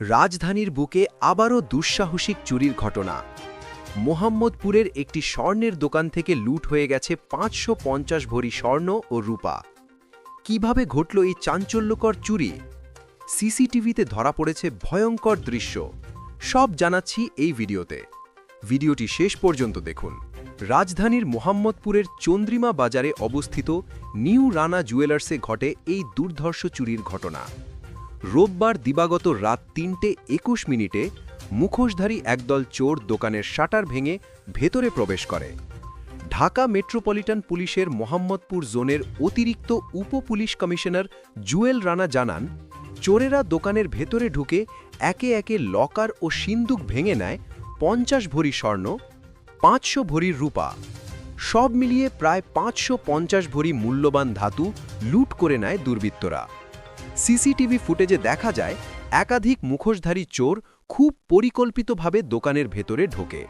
রাজধানীর বুকে আবারও দুঃসাহসিক চুরির ঘটনা। মোহাম্মদপুরের একটি স্বর্ণের দোকান থেকে লুট হয়ে গেছে পাঁচশো পঞ্চাশ ভরি স্বর্ণ ও রূপা। কীভাবে ঘটল এই চাঞ্চল্যকর চুরি? সিসিটিভিতে ধরা পড়েছে ভয়ঙ্কর দৃশ্য। সব জানাচ্ছি এই ভিডিওতে। ভিডিওটি শেষ পর্যন্ত দেখুন। রাজধানীর মোহাম্মদপুরের চন্দ্রিমা বাজারে অবস্থিত নিউ রানা জুয়েলার্সে ঘটে এই দুর্ধর্ষ চুরির ঘটনা। রোববার দিবাগত রাত তিনটে একুশ মিনিটে মুখোশধারী একদল চোর দোকানের শাটার ভেঙে ভেতরে প্রবেশ করে। ঢাকা মেট্রোপলিটন পুলিশের মোহাম্মদপুর জোনের অতিরিক্ত উপ পুলিশ কমিশনার জুয়েল রানা জানান, চোরেরা দোকানের ভেতরে ঢুকে একে একে লকার ও সিন্দুক ভেঙে নেয় পঞ্চাশ ভরি স্বর্ণ, পাঁচশো ভরির রূপা, সব মিলিয়ে প্রায় পাঁচশো পঞ্চাশ ভরি মূল্যবান ধাতু লুট করে নেয় দুর্বৃত্তরা। সিসিটিভি ফুটেজে দেখা যায়, একাধিক মুখোশধারী চোর খুব পরিকল্পিতভাবে দোকানের ভেতরে ঢোকে।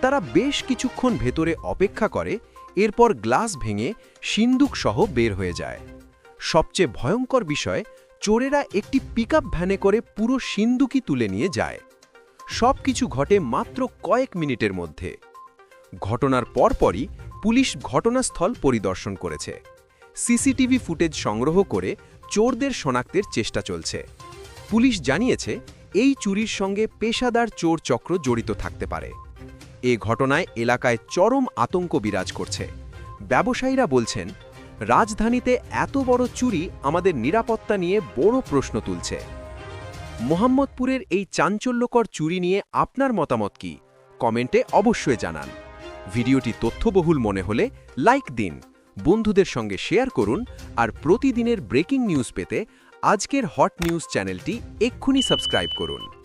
তারা বেশ কিছুক্ষণ ভেতরে অপেক্ষা করে, এরপর গ্লাস ভেঙে সিন্দুক সহ বের হয়ে যায়। সবচেয়ে ভয়ঙ্কর বিষয়, চোরেরা একটি পিকআপ ভ্যানে করে পুরো সিন্দুকি তুলে নিয়ে যায়। সবকিছু ঘটে মাত্র কয়েক মিনিটের মধ্যে। ঘটনার পরপরই পুলিশ ঘটনাস্থল পরিদর্শন করেছে। সিসিটিভি ফুটেজ সংগ্রহ করে চোরদের শনাক্তের চেষ্টা চলছে। পুলিশ জানিয়েছে, এই চুরির সঙ্গে পেশাদার চোর চক্র জড়িত থাকতে পারে। এ ঘটনায় এলাকায় চরম আতঙ্ক বিরাজ করছে। ব্যবসায়ীরা বলছেন, রাজধানীতে এত বড় চুরি আমাদের নিরাপত্তা নিয়ে বড় প্রশ্ন তুলছে। মোহাম্মদপুরের এই চাঞ্চল্যকর চুরি নিয়ে আপনার মতামত কি? কমেন্টে অবশ্যই জানান। ভিডিওটি তথ্যবহুল মনে হলে লাইক দিন। বন্ধুদের সঙ্গে শেয়ার করুন আর প্রতিদিনের ব্রেকিং নিউজ পেতে আজকের হট নিউজ চ্যানেলটি এক্ষুনি সাবস্ক্রাইব করুন।